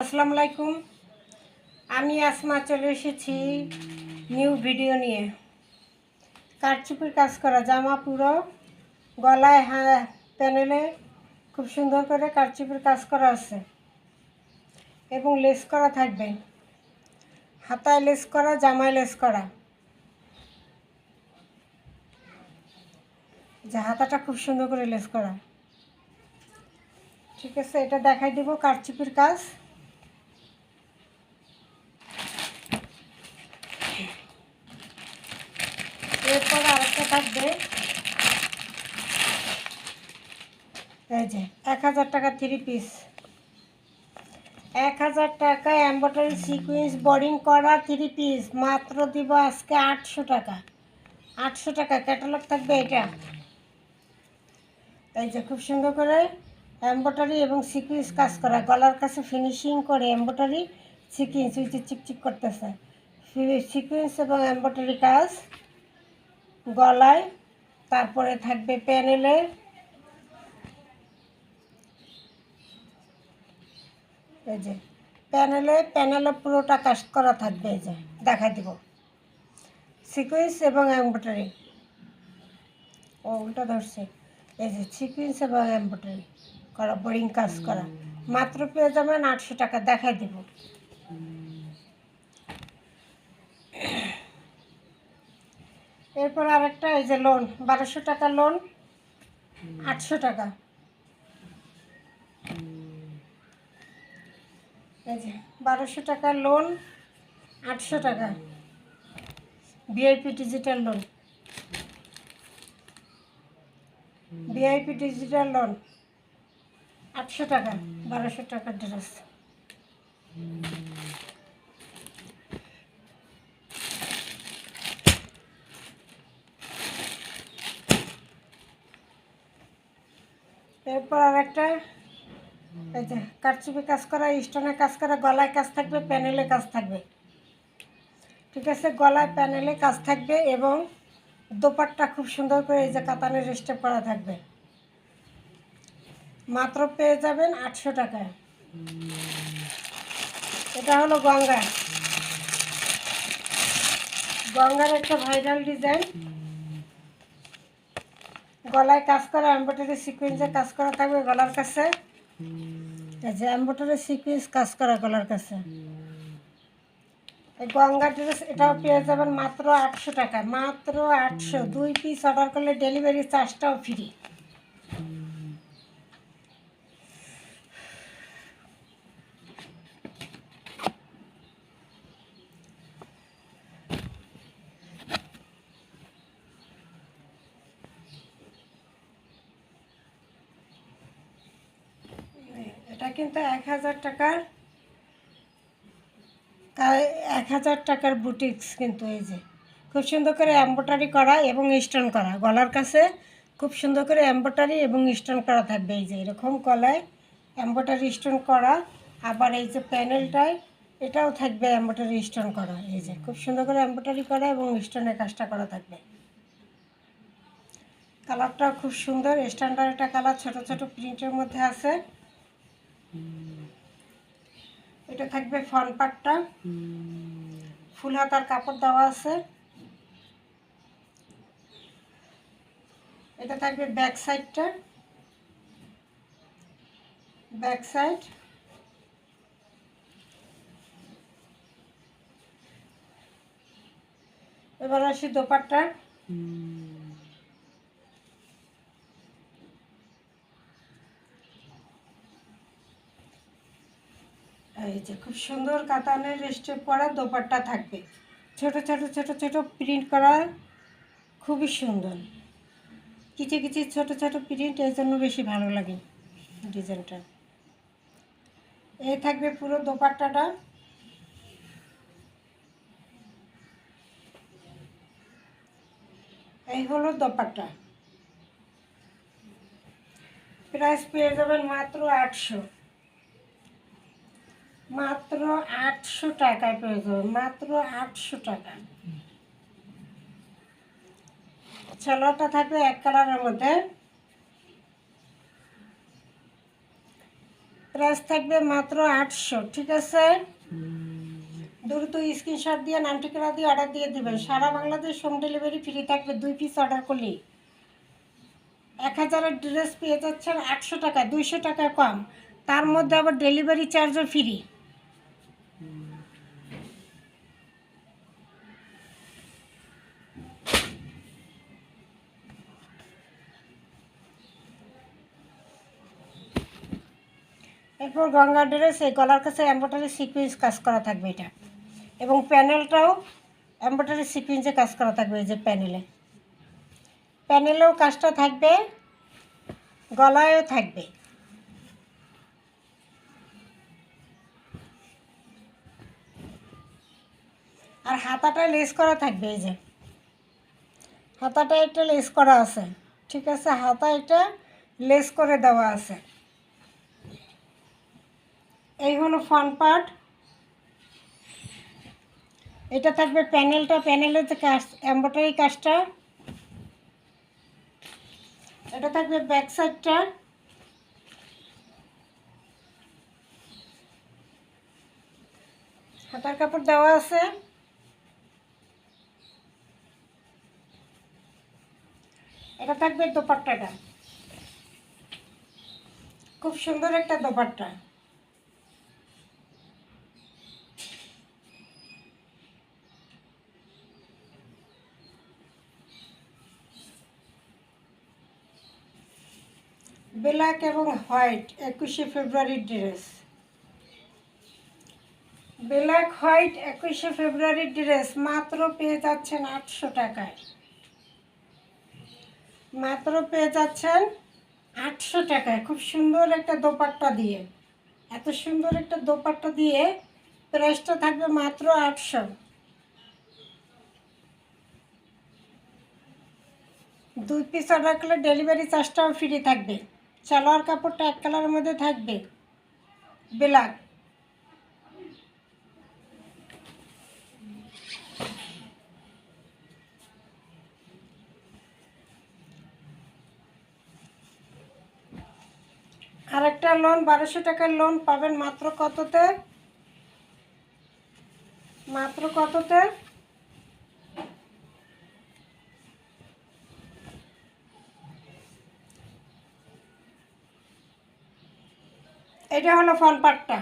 আসসালামু আলাইকুম। আমি আসমা চলে এসেছি নিউ ভিডিও নিয়ে। কারচুপির কাজ করা, জামা পুরো, গলায় হ্যাঁ প্যানেলে খুব সুন্দর করে কারচুপির কাজ করা আছে। এবং লেস করা থাকবে। হাতায় লেস করা, জামায় লেস করা। যে হাতাটা খুব সুন্দর করে লেস করা। ঠিক আছে, এটা দেখাই দিব কারচুপির কাজ এরপর থাকবে এই যে, এক হাজার টাকা থ্রি পিস এক হাজার টাকা এম্ব্রয়ডারি সিকুয়েন্স বোর্ডিং করা থ্রি পিস মাত্র দিব আজকে আটশো টাকা। আটশো টাকা ক্যাটালগ থাকবে এটা। এই যে, খুব সুন্দর করে এম্ব্রয়ডারি এবং সিকুয়েন্স কাজ করা। গলার কাছে ফিনিশিং করে এম্ব্রয়ডারি সিকুয়েন্স ওই যে চিকচিক করতেছে। সিকুয়েন্স এবং এম্ব্রয়ডারি কাজ। গলায় তারপরে থাকবে প্যানেলে এই যে, প্যানেলে প্যানেলে পুরোটা কাজ করা থাকবে এই যে দেখা দিব। সিকুয়েন্স এবং এম্ব্রয়ডারি ও, উল্টা ধরছে। এই যে সিকুয়েন্স এবং এম্ব্রয়ডারি করা বোরিং কাজ করা। মাত্র পেয়ে যাবেন আটশো টাকা, দেখাই দিব। এরপর আরেকটা, এই যে লোন বারোশো টাকা লোন আটশো টাকা। এই যে, বারোশো টাকা লোন আটশো টাকা। VIP digital loan VIP digital loan আটশো টাকা, বারোশো টাকার ড্রেস এরপর আর একটা, এই যে কারচুপি কাজ করা স্টোনের কাজ করা, গলায় কাজ থাকবে, প্যানেলে কাজ থাকবে। ঠিক আছে, গলায়, প্যানেলে কাজ থাকবে এবং দোপাট্টা খুব সুন্দর করে এই যে কাতানের স্টেপ করা থাকবে। মাত্র পেয়ে যাবেন আটশো টাকায়। এটা হলো গঙ্গা গঙ্গার একটা ভাইরাল ডিজাইন। গলায় কাজ করা এম্ব্রয়ডারি সিকুয়েন্সে কাজ করা থাকবে গলার কাছে। যে এম্ব্রয়ডারি সিকুয়েন্স কাজ করা গলার কাছে। এই গঙ্গা ড্রেস এটাও পেয়ে যাবেন মাত্র আটশো টাকা, মাত্র আটশো। দুই পিস অর্ডার করলে ডেলিভারি চার্জটাও ফ্রি এটা কিন্তু এক হাজার টাকার এক হাজার টাকার বুটিক্স কিন্তু এই যে। খুব সুন্দর করে এম্ব্রয়ডারি করা এবং স্টোন করা। গলার কাছে খুব সুন্দর করে এম্ব্রয়ডারি এবং স্টোন করা থাকবে এই যে, এরকম গলায় এম্ব্রয়ডারি স্টোন করা। আবার এই যে প্যানেলটায় এটাও থাকবে এম্ব্রয়ডারি স্টোন করা। এই যে, খুব সুন্দর করে এম্ব্রয়ডারি করা এবং স্টোনের কাজটা করা থাকবে। কালারটাও খুব সুন্দর। স্ট্যান্ডার্ড একটা কালার ছোট ছোট প্রিন্টের মধ্যে আছে। এটা থাকবে ফ্রন্ট পার্টটা ফুল হাতার কাপড় দেওয়া আছে। এটা থাকবে ব্যাক সাইডটা ব্যাক সাইড এবার আসি দোপাট্টা এই যে খুব সুন্দর কাতানের স্টেপ করা দোপাট্টা থাকবে। ছোট ছোট ছোট ছোট প্রিন্ট করা খুবই সুন্দর। কিছু কিছু ছোট ছোট প্রিন্ট এই জন্য বেশি ভালো লাগে ডিজাইনটা। এই থাকবে পুরো দোপাট্টাটা। এই হলো দোপাট্টা। প্রাইস পেয়ে যাবেন মাত্র আটশো। মাত্র আটশো টাকায় পেয়ে যাবেন মাত্র আটশো টাকা। ছেলেটা থাকবে এক কালারের মধ্যে। প্রাইস থাকবে মাত্র আটশো, ঠিক আছে? দ্রুত স্ক্রিনশট দিয়ে, নাম ঠিকানা দিয়ে অর্ডার দিয়ে দেবেন। সারা বাংলাদেশ হোম ডেলিভারি ফ্রি থাকবে, দুই পিস অর্ডার করলে। এক হাজারের ড্রেস পেয়ে যাচ্ছেন আটশো টাকা দুইশো টাকা কম। তার মধ্যে আবার ডেলিভারি চার্জও ফ্রি এরপর গঙ্গা ড্রেস এই গলার কাছে এম্ব্রয়ডারি সিকুয়েন্স কাজ করা থাকবে এটা। এবং প্যানেলটাও এম্ব্রয়ডারি সিকুয়েন্সে কাজ করা থাকবে এই যে প্যানেলে। প্যানেলেও কাজটা থাকবে, গলায়ও থাকবে। আর হাতাটা লেস করা থাকবে এই যে। হাতাটা একটা লেস করা আছে। ঠিক আছে, হাতা এটা লেস করে দেওয়া আছে। এই হলো ফ্রন্ট পার্ট এটা থাকবে প্যানেলটা প্যানেলের যে কাজ এম্ব্রয়ডারি কাজটা এটা থাকবে ব্যাক সাইডটা হাতার কাপড় দেওয়া আছে। এটা থাকবে দোপাট্টাটা। খুব সুন্দর একটা দোপাট্টা। ব্ল্যাক এবং হোয়াইট, একুশে ফেব্রুয়ারির ড্রেস। ব্ল্যাক হোয়াইট, একুশে ফেব্রুয়ারির ড্রেস, মাত্র পেয়ে যাচ্ছেন আটশো টাকায়। মাত্র পেয়ে যাচ্ছেন আটশো টাকায়। খুব সুন্দর একটা দোপাট্টা দিয়ে। এত সুন্দর একটা দোপাট্টা দিয়ে প্রাইসটা থাকবে মাত্র আটশো। দুই পিস অর্ডার করলে ডেলিভারি চার্জটাও ফ্রি থাকবে। সালোয়ার কাপড়টা এক কালারের মধ্যে থাকবে। ব্ল্যাক আরেকটা লোন বারোশো টাকার লোন পাবেন মাত্র কততে? মাত্র কততে? এটা হলো ফ্রন্ট পার্টটা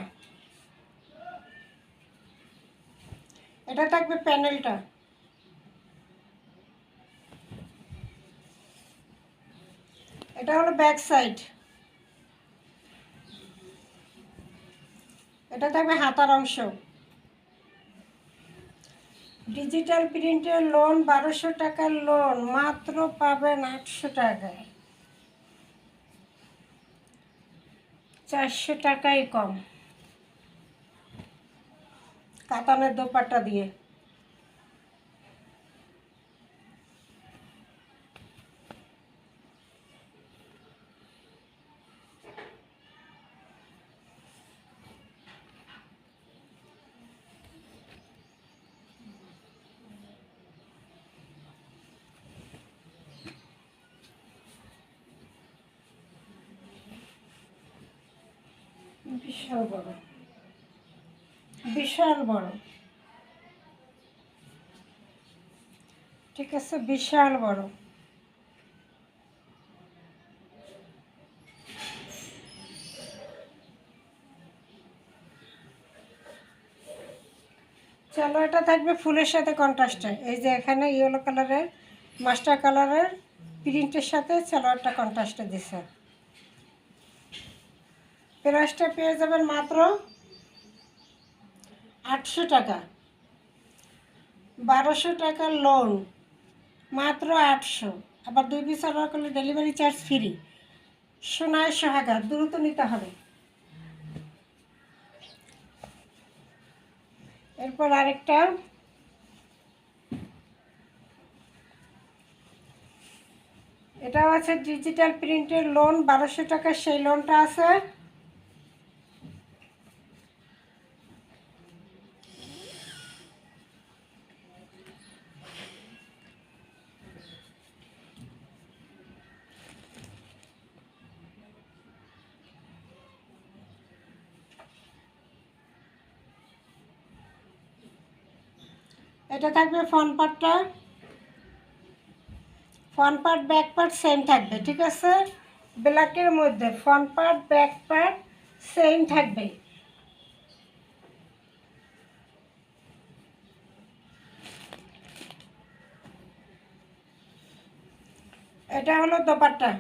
এটা থাকবে প্যানেলটা। এটা হলো ব্যাক সাইড। এটা থাকবে হাতার অংশ। ডিজিটাল প্রিন্টের লোন বারোশো টাকার লোন মাত্র পাবেন আটশো টাকায়। চারশো টাকাই কম। কাতানের দোপাট্টা দিয়ে। বিশাল বড়। বিশাল বড়। ঠিক আছে, বিশাল বড়। চলো, এটা থাকবে ফুলের সাথে কন্ট্রাস্টে এই যে এখানে ইয়েলো কালারের মাস্টার কালারের প্রিন্টের সাথে সালোয়ারটা কন্ট্রাস্টে দিছে। প্রাইসটা পেয়ে যাবেন মাত্র আটশো টাকা। বারোশো টাকার লোন মাত্র আটশো। আবার দুই পিস অর্ডার করলে ডেলিভারি চার্জ ফ্রি সোনায় সোহাগা, দ্রুত নিতে হবে। এরপর আরেকটা। এটাও আছে ডিজিটাল প্রিন্টের লোন বারোশো টাকার সেই লোনটা আছে। এটা থাকবে ফ্রন্ট পার্টটা front part back part same থাকবে, ঠিক আছে? ব্ল্যাকের মধ্যে front part back part same থাকবে। এটা হলো দোপাট্টা।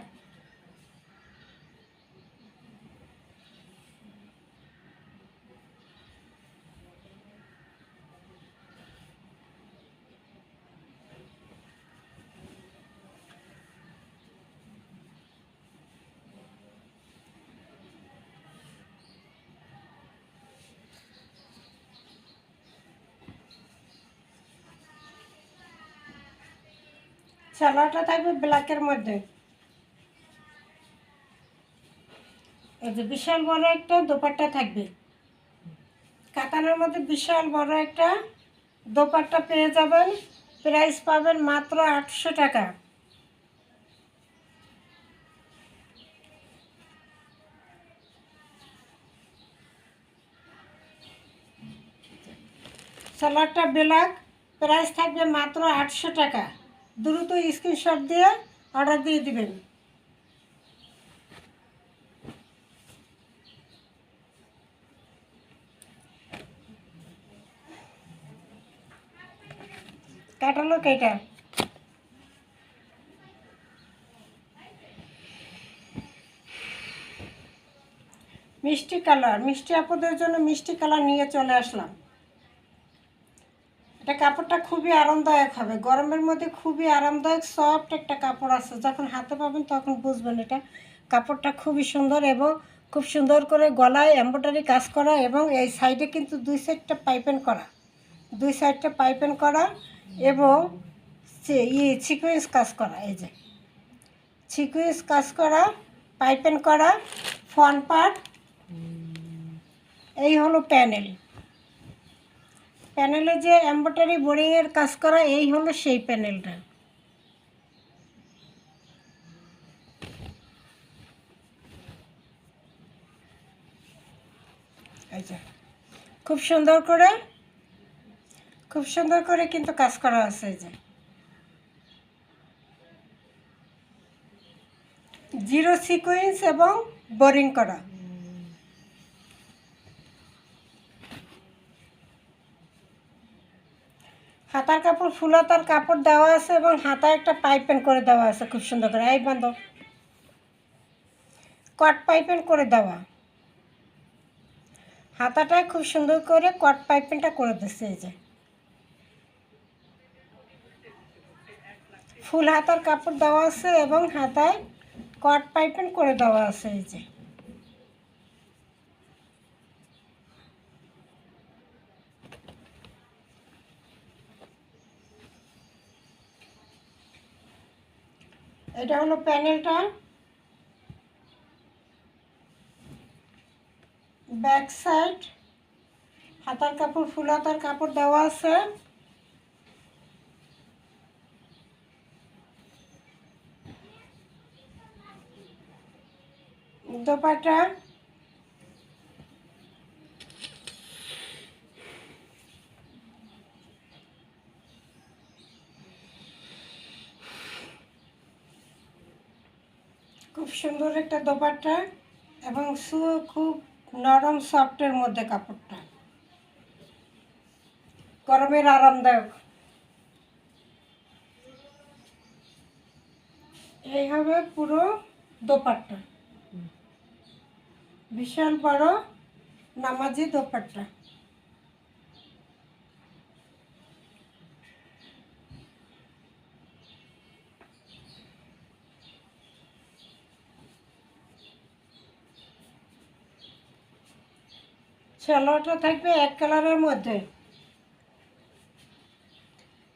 সালোয়ারটা থাকবে ব্ল্যাকের মধ্যে। যে বিশাল বড় একটা দোপাট্টা থাকবে। কাতানের মধ্যে বিশাল বড় একটা দোপাট্টা পেয়ে যাবেন। প্রাইস পাবেন মাত্র আটশো টাকা। সালোয়ারটা ব্ল্যাক, প্রাইস থাকবে মাত্র আটশো টাকা। দ্রুত স্ক্রিনশট দিয়ে অর্ডার দিয়ে দিবেন। ক্যাটালগ এটা। মিষ্টি কালার মিষ্টি আপদের জন্য মিষ্টি কালার নিয়ে চলে আসলাম। এটা কাপড়টা খুবই আরামদায়ক হবে। গরমের মধ্যে খুবই আরামদায়ক সফট একটা কাপড় আছে। যখন হাতে পাবেন তখন বুঝবেন এটা। কাপড়টা খুবই সুন্দর এবং খুব সুন্দর করে গলায় এম্ব্রয়ডারি কাজ করা এবং এই সাইডে কিন্তু দুই সাইডটা পাইপেন করা। দুই সাইডটা পাইপেন করা এবং ইয়ে সিকুয়েন্স কাজ করা, এই যে। সিকুয়েন্স কাজ করা পাইপেন করা ফন পার্ট এই হলো প্যানেল প্যানেলে যে এম্ব্রয়ডারি বোরিংয়ের কাজ করা, এই হলো সেই প্যানেলটা। খুব সুন্দর করে, খুব সুন্দর করে কিন্তু কাজ করা আছে যে। জিরো সিকোয়েন্স এবং বোরিং করা। হাতার কাপড়, ফুল হাতার কাপড় দেওয়া আছে এবং হাতায় একটা পাইপ পাইপেন করে দেওয়া আছে, খুব সুন্দর করে। এই বান্ধব কট পাইপেন করে দেওয়া। হাতাটায় খুব সুন্দর করে কট পাইপেনটা করে দিচ্ছে এই যে। ফুল হাতার কাপড় দেওয়া আছে এবং হাতায় কট পাইপেন করে দেওয়া আছে এই যে। এটা হলো প্যানেলটা। ব্যাক সাইড হাতার কাপড় ফুল হাতার কাপড় দেওয়া আছে। দোপাটা খুব সুন্দর একটা দোপাট্টা এবং সু খুব নরম সফটের মধ্যে কাপড়টা। গরমের আরামদায়ক। এই হবে পুরো দোপাট্টা। বিশাল বড় নামাজি দোপাট্টা। সালোয়ারটা থাকবে এক কালারের মধ্যে।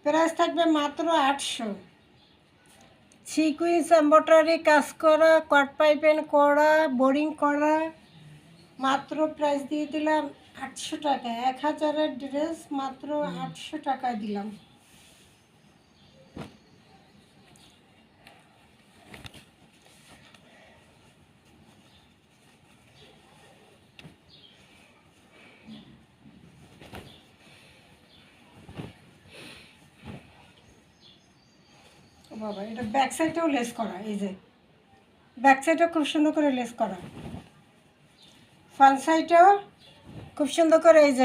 প্রাইস থাকবে মাত্র আটশো। সিকুইন্স এম্ব্রয়ডারি, কাজ করা, কট পাইপেন করা, বোরিং করা, মাত্র প্রাইস দিয়ে দিলাম আটশো টাকা। এক হাজারের ড্রেস মাত্র আটশো টাকায় দিলাম। বাবা, এটা ব্যাক সাইডেও লেস করা, এই যে। ব্যাক সাইডেও খুব সুন্দর করে লেস করা। ফ্রন্ট সাইডেও খুব সুন্দর করে এই যে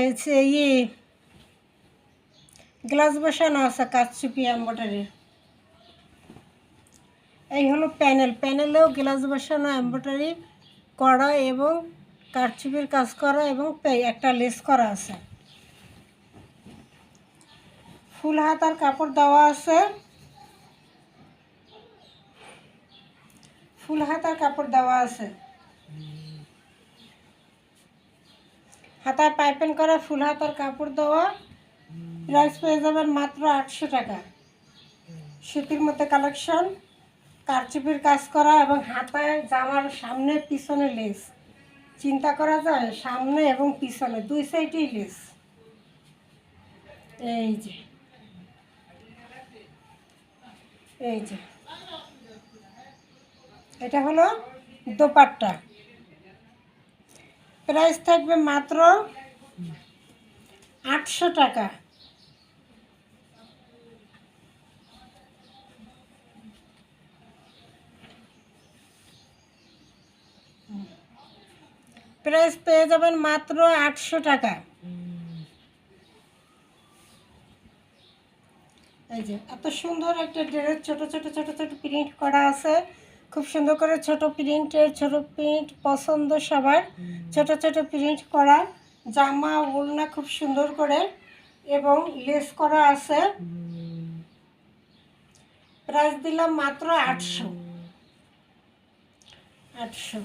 ইয়ে গ্লাস বসানো আছে কাচচুপি এম্বয়ডারির এই হলো প্যানেল প্যানেলেও গ্লাস বসানো এম্বয়ডারি করা এবং কারচুপির কাজ করা এবং একটা লেস করা আছে। ফুল হাতার কাপড় দেওয়া আছে। ফুল হাতার কাপড় দেওয়া আছে। হাতায় পাইপেন করা ফুল হাতার কাপড় দেওয়া। প্রাইস পেয়ে যাবেন মাত্র আটশো টাকা। সুতির মধ্যে কালেকশন, কারচুপির কাজ করা এবং হাতায় জামার সামনে, পিছনে লেস। চিন্তা করা যায়, সামনে এবং পিছনে, দুই সাইডেই লেস। এই যে। এই যে। এটা হলো দোপাট্টা। প্রাইস থাকবে মাত্র আটশো টাকা। প্রাইস পেয়ে যাবেন মাত্র আটশো টাকা। এই যে, এত সুন্দর একটা ড্রেস, ছোট ছোট ছোট ছোট প্রিন্ট করা আছে। খুব সুন্দর করে ছোট প্রিন্টের, ছোট প্রিন্ট পছন্দ সবার। ছোট ছোট প্রিন্ট করা, জামা, ওড়না খুব সুন্দর করে এবং লেস করা আছে। প্রাইস দিলাম মাত্র আটশো। আটশো।